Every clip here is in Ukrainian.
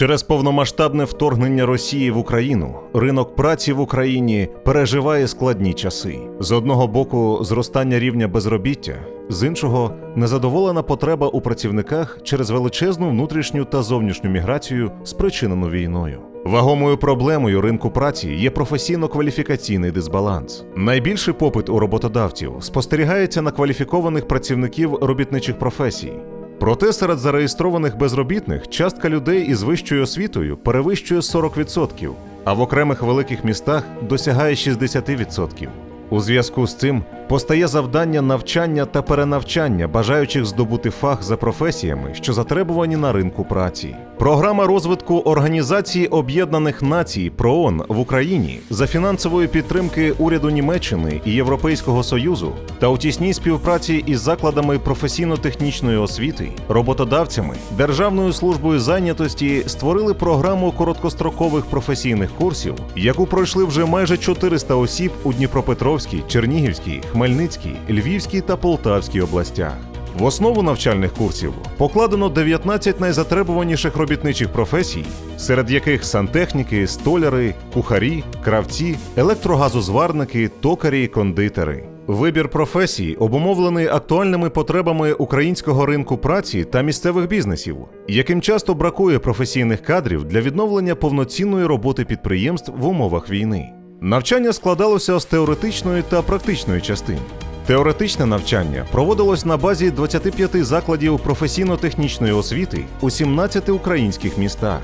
Через повномасштабне вторгнення Росії в Україну ринок праці в Україні переживає складні часи. З одного боку, зростання рівня безробіття, з іншого незадоволена потреба у працівниках через величезну внутрішню та зовнішню міграцію, спричинену війною. Вагомою проблемою ринку праці є професійно-кваліфікаційний дисбаланс. Найбільший попит у роботодавців спостерігається на кваліфікованих працівників робітничих професій. Проте серед зареєстрованих безробітних частка людей із вищою освітою перевищує 40%, а в окремих великих містах досягає 60%. У зв'язку з цим постає завдання навчання та перенавчання бажаючих здобути фах за професіями, що затребувані на ринку праці. Програма розвитку Організації Об'єднаних Націй ПРООН в Україні за фінансової підтримки уряду Німеччини і Європейського Союзу та у тісній співпраці із закладами професійно-технічної освіти, роботодавцями, Державною службою зайнятості створили програму короткострокових професійних курсів, яку пройшли вже майже 400 осіб у Дніпропетровській, Чернігівській, Хмельницькій, Львівській та Полтавській областях. В основу навчальних курсів покладено 19 найзатребуваніших робітничих професій, серед яких сантехніки, столяри, кухарі, кравці, електрогазозварники, токарі, кондитери. Вибір професій обумовлений актуальними потребами українського ринку праці та місцевих бізнесів, яким часто бракує професійних кадрів для відновлення повноцінної роботи підприємств в умовах війни. Навчання складалося з теоретичної та практичної частин. Теоретичне навчання проводилось на базі 25 закладів професійно-технічної освіти у 17 українських містах.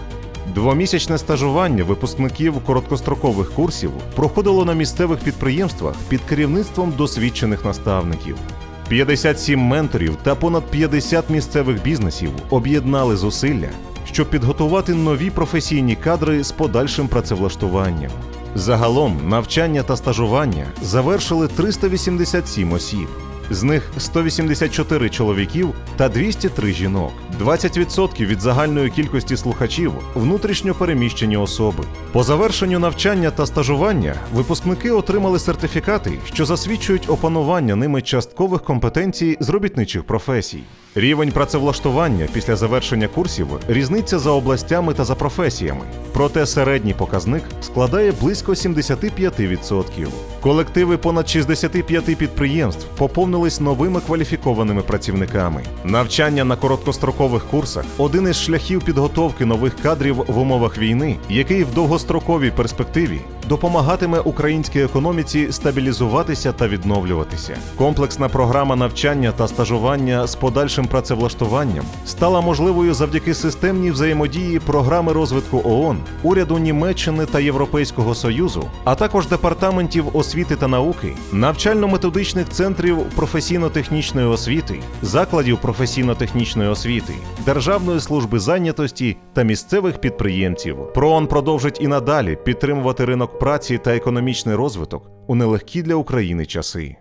Двомісячне стажування випускників короткострокових курсів проходило на місцевих підприємствах під керівництвом досвідчених наставників. 57 менторів та понад 50 місцевих бізнесів об'єднали зусилля, щоб підготувати нові професійні кадри з подальшим працевлаштуванням. Загалом навчання та стажування завершили 387 осіб. З них 184 чоловіків та 203 жінок. 20% від загальної кількості слухачів внутрішньо переміщені особи. По завершенню навчання та стажування випускники отримали сертифікати, що засвідчують опанування ними часткових компетенцій з робітничих професій. Рівень працевлаштування після завершення курсів різниця за областями та за професіями. Проте середній показник складає близько 75%. Колективи понад 65 підприємств поповнились новими кваліфікованими працівниками. Навчання на короткострокових курсах один із шляхів підготовки нових кадрів в умовах війни, який в довгостроковій перспективі допомагатиме українській економіці стабілізуватися та відновлюватися. Комплексна програма навчання та стажування з подальшим працевлаштуванням стала можливою завдяки системній взаємодії програми розвитку ООН, уряду Німеччини та Європейського Союзу, а також департаментів освіти та науки, навчально-методичних центрів професійно-технічної освіти, закладів професійно-технічної освіти, Державної служби зайнятості та місцевих підприємців. ПРООН продовжить і надалі підтримувати ринок праці та економічний розвиток у нелегкі для України часи.